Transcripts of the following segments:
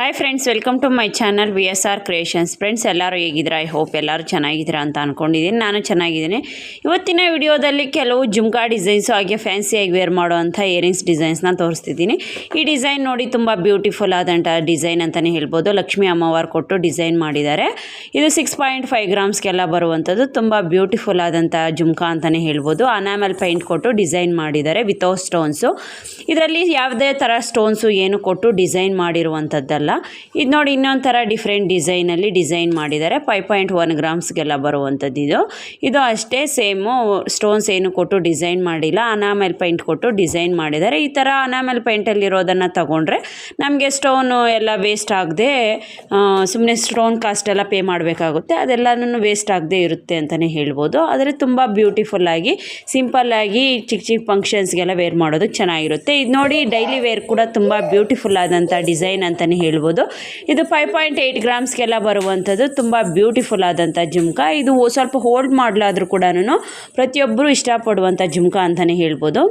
Hi friends welcome to my channel V S R creations friends ಎಲ್ಲರೂ ಹೇಗಿದ್ದೀರಾ? I hope ಎಲ್ಲರೂ ಚೆನ್ನಾಗಿದ್ದೀರಾ ಅಂತ ಅಂದ್ಕೊಂಡಿದ್ದೀನಿ ನಾನು ಚೆನ್ನಾಗಿದ್ದೀನಿ. ಇವತ್ತಿನ ವಿಡಿಯೋದಲ್ಲಿ ಕೆಲವು ಜುಮ್ಕಾ ಡಿಸೈನ್ಸು ಹಾಗೆ ಫ್ಯಾನ್ಸಿಯಾಗಿ ವೇರ್ ಮಾಡುವಂಥ ಇಯರಿಂಗ್ಸ್ ಡಿಸೈನ್ಸ್ನ ತೋರಿಸ್ತಿದ್ದೀನಿ. ಈ ಡಿಸೈನ್ ನೋಡಿ ತುಂಬ ಬ್ಯೂಟಿಫುಲ್ ಆದಂಥ ಡಿಸೈನ್ ಅಂತಲೇ ಹೇಳ್ಬೋದು. ಲಕ್ಷ್ಮೀ ಅಮ್ಮವಾರು ಕೊಟ್ಟು ಡಿಸೈನ್ ಮಾಡಿದ್ದಾರೆ. ಇದು ಸಿಕ್ಸ್ ಪಾಯಿಂಟ್ ಫೈವ್ ಗ್ರಾಮ್ಸ್ಗೆಲ್ಲ ಬರುವಂಥದ್ದು. ತುಂಬ ಬ್ಯೂಟಿಫುಲ್ ಆದಂಥ ಜುಮ್ಕಾ ಅಂತಲೇ ಹೇಳ್ಬೋದು. ಅನಾಮಲ್ ಪೈಂಟ್ ಕೊಟ್ಟು ಡಿಸೈನ್ ಮಾಡಿದ್ದಾರೆ ವಿತೌಟ್ ಸ್ಟೋನ್ಸು ಇದರಲ್ಲಿ ಯಾವುದೇ ಥರ ಸ್ಟೋನ್ಸು ಏನು ಕೊಟ್ಟು ಡಿಸೈನ್ ಮಾಡಿರುವಂಥದ್ದಲ್ಲ. ಇದು ನೋಡಿ ಇನ್ನೊಂದು ಥರ ಡಿಫ್ರೆಂಟ್ ಡಿಸೈನಲ್ಲಿ ಡಿಸೈನ್ ಮಾಡಿದ್ದಾರೆ. ಫೈವ್ ಪಾಯಿಂಟ್ ಒನ್ ಗ್ರಾಮ್ಸ್ಗೆಲ್ಲ ಬರುವಂಥದ್ದು ಇದು. ಇದು ಅಷ್ಟೇ ಸೇಮು ಸ್ಟೋನ್ಸ್ ಏನು ಕೊಟ್ಟು ಡಿಸೈನ್ ಮಾಡಿಲ್ಲ. ಅನಾಮೆಲ್ ಪೈಂಟ್ ಕೊಟ್ಟು ಡಿಸೈನ್ ಮಾಡಿದ್ದಾರೆ. ಈ ಥರ ಅನಾಮೆಲ್ ಪೈಂಟಲ್ಲಿರೋದನ್ನು ತಗೊಂಡ್ರೆ ನಮಗೆ ಸ್ಟೋನು ಎಲ್ಲ ವೇಸ್ಟ್ ಆಗದೆ ಸುಮ್ಮನೆ ಸ್ಟೋನ್ ಕಾಸ್ಟ್ ಎಲ್ಲ ಪೇ ಮಾಡಬೇಕಾಗುತ್ತೆ. ಅದೆಲ್ಲನೂ ವೇಸ್ಟ್ ಆಗದೆ ಇರುತ್ತೆ ಅಂತಲೇ ಹೇಳ್ಬೋದು. ಆದರೆ ತುಂಬ ಬ್ಯೂಟಿಫುಲ್ಲಾಗಿ ಸಿಂಪಲ್ಲಾಗಿ ಚಿಕ್ಕ ಚಿಕ್ಕ ಫಂಕ್ಷನ್ಸ್ಗೆಲ್ಲ ವೇರ್ ಮಾಡೋದಕ್ಕೆ ಚೆನ್ನಾಗಿರುತ್ತೆ. ಇದು ನೋಡಿ ಡೈಲಿ ವೇರ್ ಕೂಡ ತುಂಬ ಬ್ಯೂಟಿಫುಲ್ ಆದಂಥ ಡಿಸೈನ್ ಅಂತಲೇ ಹೇಳ್ಬೋದು. ಇದು ಫೈವ್ ಪಾಯಿಂಟ್ ಏಯ್ಟ್ ಗ್ರಾಮ್ಸ್ಗೆಲ್ಲ ಬರುವಂಥದ್ದು ತುಂಬ ಬ್ಯೂಟಿಫುಲ್ ಆದಂಥ ಜುಮ್ಕಾ ಇದು ಸ್ವಲ್ಪ ಹೋಲ್ಡ್ ಮಾಡಲಾದ್ರೂ ಕೂಡ ಪ್ರತಿಯೊಬ್ಬರು ಇಷ್ಟಪಡುವಂಥ ಜುಮ್ಕಾ ಅಂತಲೇ ಹೇಳ್ಬೋದು.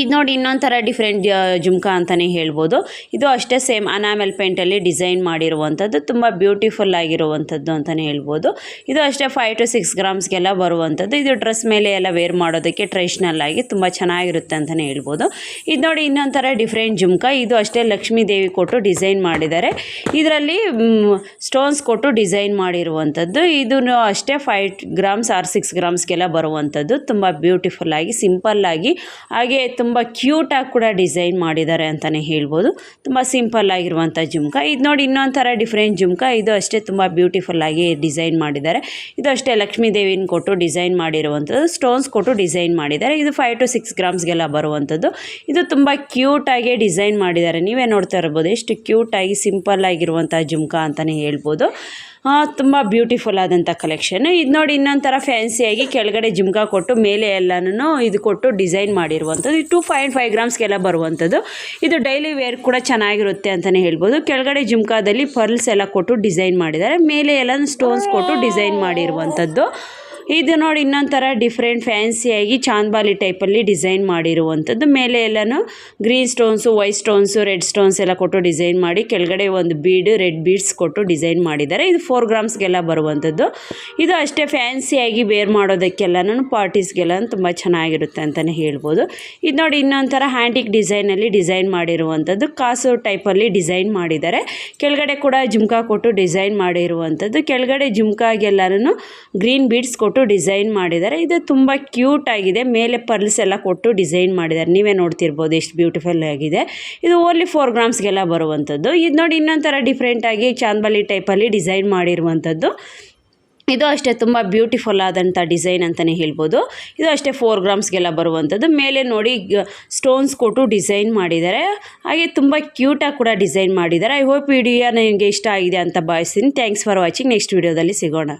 ಇದು ನೋಡಿ ಇನ್ನೊಂದು ಥರ ಡಿಫ್ರೆಂಟ್ ಜುಮ್ಕಾ ಅಂತಲೇ ಹೇಳ್ಬೋದು. ಇದು ಅಷ್ಟೇ ಸೇಮ್ ಅನಾಮೆಲ್ ಪೇಂಟಲ್ಲಿ ಡಿಸೈನ್ ಮಾಡಿರುವಂಥದ್ದು, ತುಂಬ ಬ್ಯೂಟಿಫುಲ್ ಆಗಿರುವಂಥದ್ದು ಅಂತಲೇ ಹೇಳ್ಬೋದು. ಇದು ಅಷ್ಟೇ ಫೈವ್ ಟು ಸಿಕ್ಸ್ ಗ್ರಾಮ್ಸ್ಗೆಲ್ಲ ಬರುವಂಥದ್ದು. ಇದು ಡ್ರೆಸ್ ಮೇಲೆ ಎಲ್ಲ ವೇರ್ ಮಾಡೋದಕ್ಕೆ ಟ್ರೆಡಿಷ್ನಲ್ ಆಗಿ ತುಂಬ ಚೆನ್ನಾಗಿರುತ್ತೆ ಅಂತಲೇ ಹೇಳ್ಬೋದು. ಇದು ನೋಡಿ ಇನ್ನೊಂದು ಥರ ಡಿಫ್ರೆಂಟ್ ಜುಮ್ಕಾ. ಇದು ಅಷ್ಟೇ ಲಕ್ಷ್ಮೀ ದೇವಿ ಕೊಟ್ಟು ಡಿಸೈನ್ ಮಾಡಿದ್ದಾರೆ. ಇದರಲ್ಲಿ ಸ್ಟೋನ್ಸ್ ಕೊಟ್ಟು ಡಿಸೈನ್ ಮಾಡಿರುವಂಥದ್ದು. ಇದು ಅಷ್ಟೇ ಫೈವ್ ಗ್ರಾಮ್ಸ್ ಆರ್ ಸಿಕ್ಸ್ ಗ್ರಾಮ್ಸ್ಗೆಲ್ಲ ಬರುವಂಥದ್ದು. ತುಂಬ ಸಿಂಪಲ್ ಸಿಂಪಲ್ಲಾಗಿ ಹಾಗೆ ತುಂಬ ಕ್ಯೂಟಾಗಿ ಕೂಡ ಡಿಸೈನ್ ಮಾಡಿದ್ದಾರೆ ಅಂತಲೇ ಹೇಳ್ಬೋದು. ತುಂಬ ಸಿಂಪಲ್ ಆಗಿರುವಂಥ ಜುಮ್ಕ. ಇದು ನೋಡಿ ಇನ್ನೊಂಥರ ಥರ ಡಿಫ್ರೆಂಟ್ ಜುಮ್ಕ. ಇದು ಅಷ್ಟೇ ತುಂಬ ಬ್ಯೂಟಿಫುಲ್ಲಾಗಿ ಡಿಸೈನ್ ಮಾಡಿದ್ದಾರೆ. ಇದು ಅಷ್ಟೇ ಲಕ್ಷ್ಮೀ ದೇವಿನ ಕೊಟ್ಟು ಡಿಸೈನ್ ಮಾಡಿರುವಂಥದ್ದು. ಸ್ಟೋನ್ಸ್ ಕೊಟ್ಟು ಡಿಸೈನ್ ಮಾಡಿದ್ದಾರೆ. ಇದು ಫೈವ್ ಟು ಸಿಕ್ಸ್ ಗ್ರಾಮ್ಸ್ಗೆಲ್ಲ ಬರುವಂಥದ್ದು. ಇದು ತುಂಬ ಕ್ಯೂಟಾಗಿ ಡಿಸೈನ್ ಮಾಡಿದ್ದಾರೆ. ನೀವೇ ನೋಡ್ತಾ ಇರ್ಬೋದು. ಎಷ್ಟು ಕ್ಯೂಟಾಗಿ ಸಿಂಪಲ್ ಆಗಿರುವಂಥ ಜುಮ್ಕ ಅಂತಲೇ ಹೇಳ್ಬೋದು. ತುಂಬ ಬ್ಯೂಟಿಫುಲ್ ಆದಂಥ ಕಲೆಕ್ಷನ್ ಇದು ನೋಡಿ ಇನ್ನೊಂಥರ ಥರ ಫ್ಯಾನ್ಸಿಯಾಗಿ ಕೆಳಗಡೆ ಜುಮ್ಕಾ ಕೊಟ್ಟು, ಮೇಲೆ ಎಲ್ಲನೂ ಇದು ಕೊಟ್ಟು ಡಿಸೈನ್ ಮಾಡಿರುವಂಥದ್ದು. ಇದು ಟೂ ಪಾಯಿಂಟ್ ಫೈವ್ ಗ್ರಾಮ್ಸ್ಗೆಲ್ಲ ಬರುವಂಥದ್ದು. ಇದು ಡೈಲಿ ವೇರ್ ಕೂಡ ಚೆನ್ನಾಗಿರುತ್ತೆ ಅಂತಲೇ ಹೇಳ್ಬೋದು. ಕೆಳಗಡೆ ಜುಮ್ಕಾದಲ್ಲಿ ಪರ್ಲ್ಸ್ ಎಲ್ಲ ಕೊಟ್ಟು ಡಿಸೈನ್ ಮಾಡಿದ್ದಾರೆ. ಮೇಲೆ ಎಲ್ಲ ಸ್ಟೋನ್ಸ್ ಕೊಟ್ಟು ಡಿಸೈನ್ ಮಾಡಿರುವಂಥದ್ದು. ಇದು ನೋಡಿ ಇನ್ನೊಂದು ಥರ ಡಿಫ್ರೆಂಟ್ ಫ್ಯಾನ್ಸಿಯಾಗಿ ಚಾಂದ್ಬಾಲಿ ಟೈಪಲ್ಲಿ ಡಿಸೈನ್ ಮಾಡಿರುವಂಥದ್ದು. ಮೇಲೆ ಎಲ್ಲನೂ green stones white stones red stones ಎಲ್ಲ ಕೊಟ್ಟು ಡಿಸೈನ್ ಮಾಡಿ, ಕೆಳಗಡೆ ಒಂದು ಬೀಡ್ ರೆಡ್ ಬೀಡ್ಸ್ ಕೊಟ್ಟು ಡಿಸೈನ್ ಮಾಡಿದ್ದಾರೆ. ಇದು ಫೋರ್ ಗ್ರಾಮ್ಸ್ಗೆಲ್ಲ ಬರುವಂಥದ್ದು. ಇದು ಅಷ್ಟೇ ಫ್ಯಾನ್ಸಿಯಾಗಿ ಬೇರ್ ಮಾಡೋದಕ್ಕೆಲ್ಲನೂ ಪಾರ್ಟೀಸ್ಗೆಲ್ಲ ತುಂಬ ಚೆನ್ನಾಗಿರುತ್ತೆ ಅಂತಲೇ ಹೇಳ್ಬೋದು. ಇದು ನೋಡಿ ಇನ್ನೊಂದು ಹ್ಯಾಂಡಿಕ್ ಡಿಸೈನಲ್ಲಿ ಡಿಸೈನ್ ಮಾಡಿರುವಂಥದ್ದು. ಕಾಸು ಟೈಪಲ್ಲಿ ಡಿಸೈನ್ ಮಾಡಿದ್ದಾರೆ. ಕೆಳಗಡೆ ಕೂಡ ಜುಮ್ಕಾ ಕೊಟ್ಟು ಡಿಸೈನ್ ಮಾಡಿರುವಂಥದ್ದು. ಕೆಳಗಡೆ ಜುಮ್ಕಾಗೆಲ್ಲನೂ ಗ್ರೀನ್ ಬೀಡ್ಸ್ ಕೊಟ್ಟು ಡಿಸೈನ್ ಮಾಡಿದ್ದಾರೆ. ಇದು ತುಂಬ ಕ್ಯೂಟ್ ಆಗಿದೆ. ಮೇಲೆ ಪರ್ಲ್ಸ್ ಎಲ್ಲ ಕೊಟ್ಟು ಡಿಸೈನ್ ಮಾಡಿದ್ದಾರೆ. ನೀವೇ ನೋಡ್ತಿರ್ಬೋದು ಎಷ್ಟು ಬ್ಯೂಟಿಫುಲ್ ಆಗಿದೆ. ಇದು ಓನ್ಲಿ ಫೋರ್ ಗ್ರಾಮ್ಸ್ಗೆಲ್ಲ ಬರುವಂಥದ್ದು. ಇದು ನೋಡಿ ಇನ್ನೊಂದು ಥರ ಡಿಫ್ರೆಂಟಾಗಿ ಚಾಂದ್ಬಲಿ ಟೈಪಲ್ಲಿ ಡಿಸೈನ್ ಮಾಡಿರುವಂಥದ್ದು. ಇದು ಅಷ್ಟೇ ತುಂಬ ಬ್ಯೂಟಿಫುಲ್ ಆದಂಥ ಡಿಸೈನ್ ಅಂತಲೇ ಹೇಳ್ಬೋದು. ಇದು ಅಷ್ಟೇ ಫೋರ್ ಗ್ರಾಮ್ಸ್ಗೆಲ್ಲ ಬರುವಂಥದ್ದು. ಮೇಲೆ ನೋಡಿ ಸ್ಟೋನ್ಸ್ ಕೊಟ್ಟು ಡಿಸೈನ್ ಮಾಡಿದ್ದಾರೆ. ಹಾಗೆ ತುಂಬ ಕ್ಯೂಟಾಗಿ ಕೂಡ ಡಿಸೈನ್ ಮಾಡಿದ್ದಾರೆ. ಐ ಹೋಪ್ ವಿಡಿಯೋ ನನಗೆ ಇಷ್ಟ ಆಗಿದೆ ಅಂತ ಭಾವಿಸ್ತೀನಿ. ಥ್ಯಾಂಕ್ಸ್ ಫಾರ್ ವಾಚಿಂಗ್ ನೆಕ್ಸ್ಟ್ ವಿಡಿಯೋದಲ್ಲಿ ಸಿಗೋಣ.